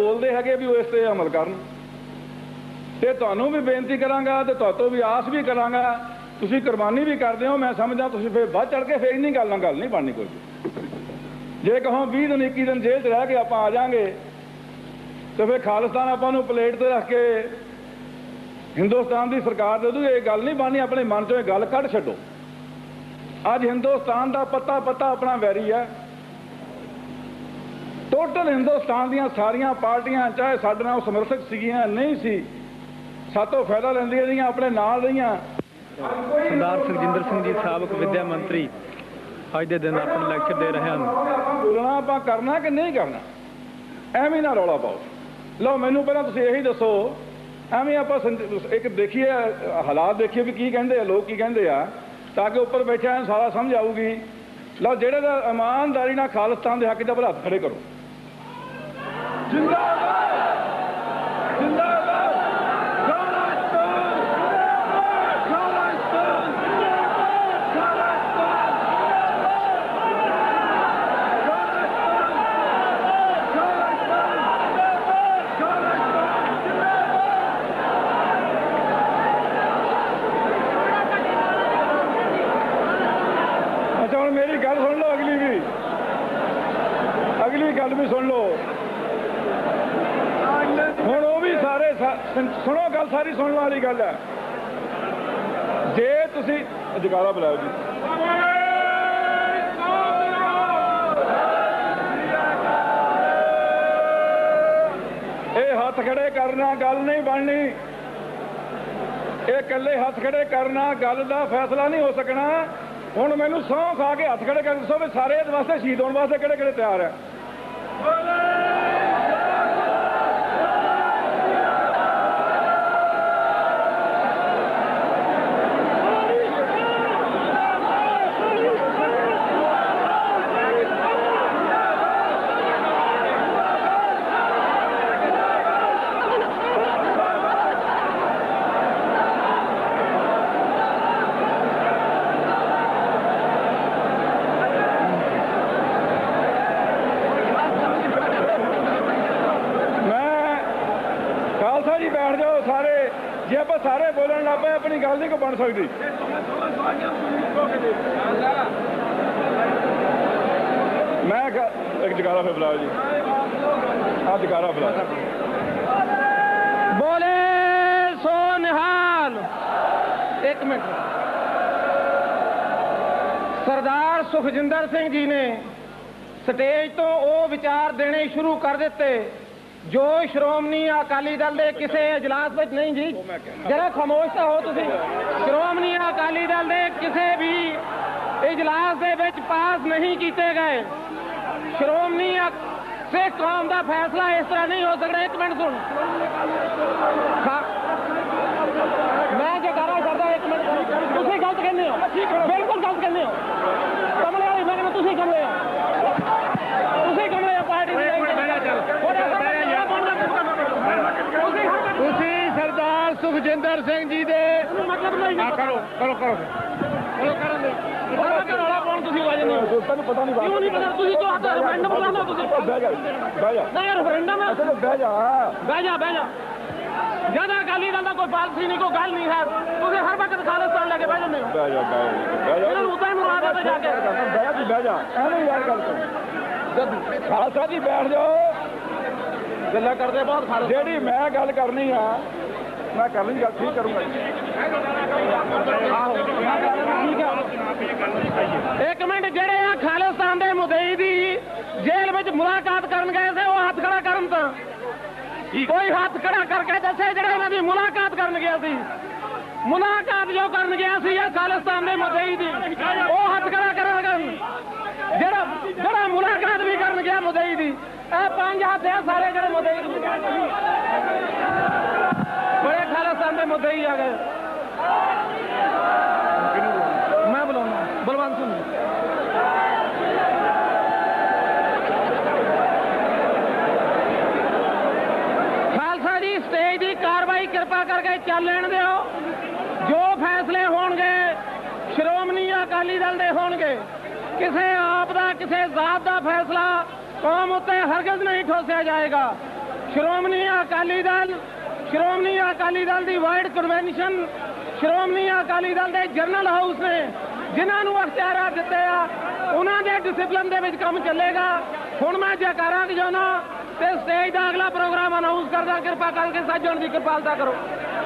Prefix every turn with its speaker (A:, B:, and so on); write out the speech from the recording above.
A: ਬੋਲਦੇ ਹੈਗੇ ਵੀ ਉਹ ਇਸ ਤੇ ਅਮਲ ਕਰਨ। ਤੇ ਤੁਹਾਨੂੰ ਵੀ ਬੇਨਤੀ ਕਰਾਂਗਾ ਤੇ ਤੁਹਾਤੋਂ ਵੀ ਆਸ ਵੀ ਕਰਾਂਗਾ, ਤੁਸੀਂ ਕੁਰਬਾਨੀ ਵੀ ਕਰਦੇ ਹੋ, ਮੈਂ ਸਮਝਦਾ ਤੁਸੀਂ ਫਿਰ ਵੱਧ ਚੜ ਕੇ ਫੇਰ ਨਹੀਂ ਗੱਲ ਨਾਲ ਗੱਲ ਨਹੀਂ ਬਣਨੀ ਕੋਈ। ਜੇ ਕਹੋ 20 ਦਿਨ 21 ਦਿਨ ਜੇਲ੍ਹ 'ਚ ਰਹਿ ਕੇ ਆਪਾਂ ਆ ਜਾਾਂਗੇ, ਤੇ ਫਿਰ ਖਾਲਿਸਤਾਨ ਆਪਾਂ ਨੂੰ ਪਲੇਟ ਤੇ ਰੱਖ ਕੇ ਹਿੰਦੁਸਤਾਨ ਦੀ ਸਰਕਾਰ ਦੇ ਦੂ ਇਹ ਗੱਲ ਨਹੀਂ ਬਣਨੀ, ਆਪਣੇ ਮਨ ਚੋਂ ਇਹ ਗੱਲ ਕੱਢ ਛੱਡੋ। ਅੱਜ ਹਿੰਦੁਸਤਾਨ ਦਾ ਪੱਤਾ ਪੱਤਾ ਆਪਣਾ ਵੈਰੀ ਹੈ। ਟੋਟਲ ਹਿੰਦੁਸਤਾਨ ਦੀਆਂ ਸਾਰੀਆਂ ਪਾਰਟੀਆਂ ਚਾਹੇ ਸਾਡੇ ਨਾਲ ਸਮਰਥਕ ਸੀਗੀਆਂ ਨਹੀਂ ਸੀ ਸਾਤੋਂ ਫਾਇਦਾ ਲੈਂਦੀਆਂ ਰਹੀਆਂ ਆਪਣੇ ਨਾਲ ਰਹੀਆਂ
B: ਸਰਦਾਰ ਸੁਖਜਿੰਦਰ ਸਿੰਘ ਜੀ ਸਾਬਕ ਵਿੱਦਿਆ ਮੰਤਰੀ ਅੱਜ ਦੇ ਦਿਨ ਆਪਣਾ ਲੈਕਚਰ ਦੇ ਰਹੇ ਹਨ
A: ਬੋਲਣਾ ਆਪਾਂ ਕਰਨਾ ਕਿ ਨਹੀਂ ਕਰਨਾ ਐਵੇਂ ਨਾ ਰੌਲਾ ਪਾਓ ਲਓ ਮੈਨੂੰ ਪਹਿਲਾਂ ਤੁਸੀਂ ਇਹੀ ਦੱਸੋ ਐਵੇਂ ਆਪਾਂ ਇੱਕ ਦੇਖੀਏ ਹਾਲਾਤ ਦੇਖੀਏ ਵੀ ਕੀ ਕਹਿੰਦੇ ਆ ਲੋਕ ਕੀ ਕਹਿੰਦੇ ਆ ਤਾਂ ਕਿ ਉੱਪਰ ਬੈਠਿਆਂ ਸਾਰਾ ਸਮਝ ਆਊਗੀ ਲਓ ਜਿਹੜੇ ਦਾ ਇਮਾਨਦਾਰੀ ਨਾਲ ਖਾਲਿਸਤਾਨ ਦੇ ਹੱਕ ਆਪਣੇ ਹੱਥ ਖੜੇ ਕਰੋ ਜਿੰਦਾਬਾਦ ਜਿੰਦਾਬਾਦ ਖਾਲਿਸਤਾਨ ਖਾਲਿਸਤਾਨ ਅੱਛਾ, ਹੁਣ ਮੇਰੀ ਗੱਲ ਸੁਣ ਲਓ ਅਗਲੀ ਵੀ। ਅਗਲੀ ਗੱਲ ਵੀ ਸੁਣ ਲਓ ਹੁਣ ਉਹ ਵੀ ਸਾਰੇ ਸਾ- ਸੁਣੋ ਗੱਲ ਸਾਰੀ ਸੁਣਨ ਵਾਲੀ ਗੱਲ ਹੈ। ਜੇ ਤੁਸੀਂ ਜਗਾਰਾ ਬੁਲਾਓ ਜੀ। ਇਹ ਹੱਥ ਖੜੇ ਕਰਨਾ ਗੱਲ ਨਹੀਂ ਬਣਨੀ। ਇਹ ਇਕੱਲੇ ਹੱਥ ਖੜੇ ਕਰਨਾ ਗੱਲ ਦਾ ਫੈਸਲਾ ਨਹੀਂ ਹੋ ਸਕਣਾ। ਹੁਣ ਮੈਨੂੰ ਸਹੁੰ ਖਾ ਕੇ ਹੱਥ ਖੜੇ ਕਰ ਦੱਸੋ ਵੀ ਸਾਰੇ ਇਸ ਵਾਸਤੇ ਸ਼ਹੀਦ ਹੋਣ ਵਾਸਤੇ ਕਿਹੜੇ ਕਿਹੜੇ ਤਿਆਰ ਹੈ ਮੈਂ ਖਾਲਸਾ ਜਾਓ ਸਾਰੇ। ਜੇ ਆਪਾਂ ਸਾਰੇ ਬੋਲਣ ਲੱਗ ਪਏ, ਆਪਣੀ ਗੱਲ ਨਹੀਂ ਕੋ ਬਣ ਸਕਦੀ। ਮੈਂ ਇੱਕ ਜਗਾਰਾ ਫੇ ਬੁਲਾਓ ਜੀ। ਆ ਜਗਾਰਾ ਬੁਲਾਓ।
C: ਬੋਲੇ ਸੋ ਨਿਹਾਲ ਇੱਕ ਮਿੰਟ। ਸਰਦਾਰ ਸੁਖਜਿੰਦਰ ਸਿੰਘ ਜੀ ਨੇ ਸਟੇਜ ਤੋਂ ਉਹ ਵਿਚਾਰ ਦੇਣੇ ਸ਼ੁਰੂ ਕਰ ਦਿੱਤੇ। ਜੋ ਸ਼੍ਰੋਮਣੀ ਅਕਾਲੀ ਦਲ ਦੇ ਕਿਸੇ ਇਜਲਾਸ ਵਿੱਚ ਨਹੀਂ ਜੀ, ਜਰਾ ਖਾਮੋਸ਼ ਤਾਂ ਹੋ ਤੁਸੀਂ। ਸ਼੍ਰੋਮਣੀ ਅਕਾਲੀ ਦਲ ਦੇ ਕਿਸੇ ਵੀ ਇਜਲਾਸ ਦੇ ਵਿੱਚ ਪਾਸ ਨਹੀਂ ਕੀਤੇ ਗਏ। ਸ਼੍ਰੋਮਣੀ ਸਿੱਖ ਕੌਮ ਦਾ ਫੈਸਲਾ ਇਸ ਤਰ੍ਹਾਂ ਨਹੀਂ ਹੋ ਸਕਦਾ। ਇੱਕ ਮਿੰਟ ਸੁਣ। ਖਾ- ਮੈਂ ਜੇ ਕਰਦਾ ਇੱਕ ਮਿੰਟ। ਤੁਸੀਂ ਗਲਤ ਕਹਿੰਦੇ ਹੋ ਬਿਲਕੁਲ ਗਲਤ ਕਹਿੰਦੇ ਹੋ ਕਮਲੇ ਵਾਲੀ ਮੈਂ ਕਹਿੰਦਾ ਤੁਸੀਂ ਕਮਲੇ ਹੋ ਤੁਸੀਂ ਕਮਲੇ ਹੋ ਪਾਰਟੀ ਦੀ ਤੁਸੀਂ
B: ਤੁਸੀਂ ਸੁਖਜਿੰਦਰ ਸਿੰਘ ਜੀ ਦੇ।
C: ਮਤਲਬ ਨਹੀਂ
B: ਕਰੋ ਕਰੋ ਕਰੋ।
C: ਕਰੋ ਕਰਨ ਦੇ ਉਹਦਾ ਰੌਲਾ ਪਾਉਣ ਤੁਸੀਂ ਵਜਨ ਨਹੀਂ
A: ਤੈਨੂੰ ਪਤਾ ਨਹੀਂ
C: ਕਿਉਂ ਨਹੀਂ ਪਤਾ? ਤੁਸੀਂ ਤਾਂ ਹੱਥ ਰੈਫਰੈਂਡਮ ਬੁਲਾਉਂਦੇ ਤੁਸੀਂ।
A: ਬਹਿ ਜਾ ਬਹਿ ਜਾ।
C: ਨਹੀਂ ਰੈਫਰੈਂਡਮ ਹੈ
A: ਅੱਛਾ ਤੇ ਬਹਿ ਜਾ।
C: ਬਹਿ ਜਾ ਬਹਿ ਜਾ। ਜਦ ਅਕਾਲੀ ਦਲ ਦਾ ਕੋਈ ਪਾਲਸੀ ਨਹੀਂ ਕੋਈ ਗੱਲ ਨਹੀਂ ਹੈ। ਤੁਸੀਂ ਹਰ ਵਕਤ ਖਾਲਿਸਤਾਨ ਲੈ ਕੇ ਬਹਿ ਜਾਂਦੇ ਹੋ।
A: ਬਹਿ ਜਾ ਬਹਿ ਜਾ
C: ਇਹਨਾਂ ਨੂੰ ਉਦਾਂ ਹੀ ਮਰਵਾ ਦਿੱਤੇ ਜਾ ਕੇ।
A: ਬਹਿ ਜਾ ਬਹਿ ਜਾ ਐਵੇਂ ਯਾਰ ਗੱਲ ਕਰ। ਖਾਲਸਾ ਜੀ ਬੈਠ ਜਾਓ
C: ਗੱਲਾਂ ਕਰਦੇ ਬਹੁਤ
A: ਜਿਹੜੀ ਮੈਂ ਗੱਲ ਕਰਨੀ ਆ ਮੈਂ ਕਰਨੀ ਗੱਲ ਠੀਕ ਕਰੂੰਗਾ ਜੀ।
C: ਇੱਕ ਮਿੰਟ ਜਿਹੜੇ ਆ ਖਾਲਿਸਤਾਨ ਦੇ ਮੁਦਈ ਦੀ ਜੇਲ੍ਹ ਵਿੱਚ ਮੁਲਾਕਾਤ ਕਰਨ ਗਏ ਸੀ ਉਹ ਹੱਥ ਖੜਾ ਕਰਨ ਤਾਂ। ਕੋਈ ਹੱਥ ਖੜਾ ਕਰਕੇ ਦੱਸੇ ਜਿਹੜਾ ਇਹਨਾਂ ਦੀ ਮੁਲਾਕਾਤ ਕਰਨ ਗਿਆ ਸੀ। ਮੁਲਾਕਾਤ ਜੋ ਕਰਨ ਗਿਆ ਸੀ ਇਹ ਖਾਲਿਸਤਾਨ ਦੇ ਮੁਦਈ ਦੀ ਉਹ ਹੱਥ ਖੜਾ ਕਰਨ ਕਰਨ। ਜਿਹੜਾ ਜਿਹੜਾ ਮੁਲਾਕਾਤ ਵੀ ਕਰਨ ਗਿਆ ਮੁਦਈ ਦੀ ਇਹ ਪੰਜ ਹੱਥ ਆ ਸਾਰੇ ਜਿਹੜੇ ਮੁਦਈ ਦੀ ਬੜੇ ਖਾਲਿਸਤਾਨ ਦੇ ਮੁਦਈ ਆ ਗਏ। ਮੈਂ ਬੁਲਾਉਣਾ। ਬਲਵੰਤ ਸਿੰਘ ਖਾਲਸਾ ਜੀ, ਸਟੇਜ ਦੀ ਕਾਰਵਾਈ ਕਿਰਪਾ ਕਰਕੇ ਚੱਲ ਲੈਣ ਦਿਓ। ਜੋ ਫੈਸਲੇ ਹੋਣਗੇ, ਸ਼੍ਰੋਮਣੀ ਅਕਾਲੀ ਦਲ ਦੇ ਹੋਣਗੇ। ਕਿਸੇ ਆਪ ਦਾ, ਕਿਸੇ ਜ਼ਾਤ ਦਾ ਫੈਸਲਾ ਕੌਮ ਉੱਤੇ ਹਰਗਜ਼ ਨਹੀਂ ਠੋਸਿਆ ਜਾਏਗਾ। ਸ਼੍ਰੋਮਣੀ ਅਕਾਲੀ ਦਲ ਸ਼੍ਰੋਮਣੀ ਅਕਾਲੀ ਦਲ ਦੀ ਵਾਈਡ ਕਨਵੈਨਸ਼ਨ, ਸ਼੍ਰੋਮਣੀ ਅਕਾਲੀ ਦਲ ਦੇ ਜਨਰਲ ਹਾਊਸ ਨੇ, ਜਿਨ੍ਹਾਂ ਨੂੰ ਅਖਤਿਆਰਾਂ ਦਿੱਤੇ ਆ, ਉਹਨਾਂ ਦੇ ਡਿਸਪਲਿਨ ਦੇ ਵਿੱਚ ਕੰਮ ਚੱਲੇਗਾ। ਹੁਣ ਮੈਂ ਜੈਕਾਰਾਂ ਵਜਾਉਣਾ ਤੇ ਸਟੇਜ ਦਾ ਅਗਲਾ ਪ੍ਰੋਗਰਾਮ ਅਨਾਉਂਸ ਕਰਦਾ। ਕਿਰਪਾ ਕਰਕੇ ਸੱਜਣ ਦੀ ਕਿਰਪਾਲਤਾ ਕਰੋ।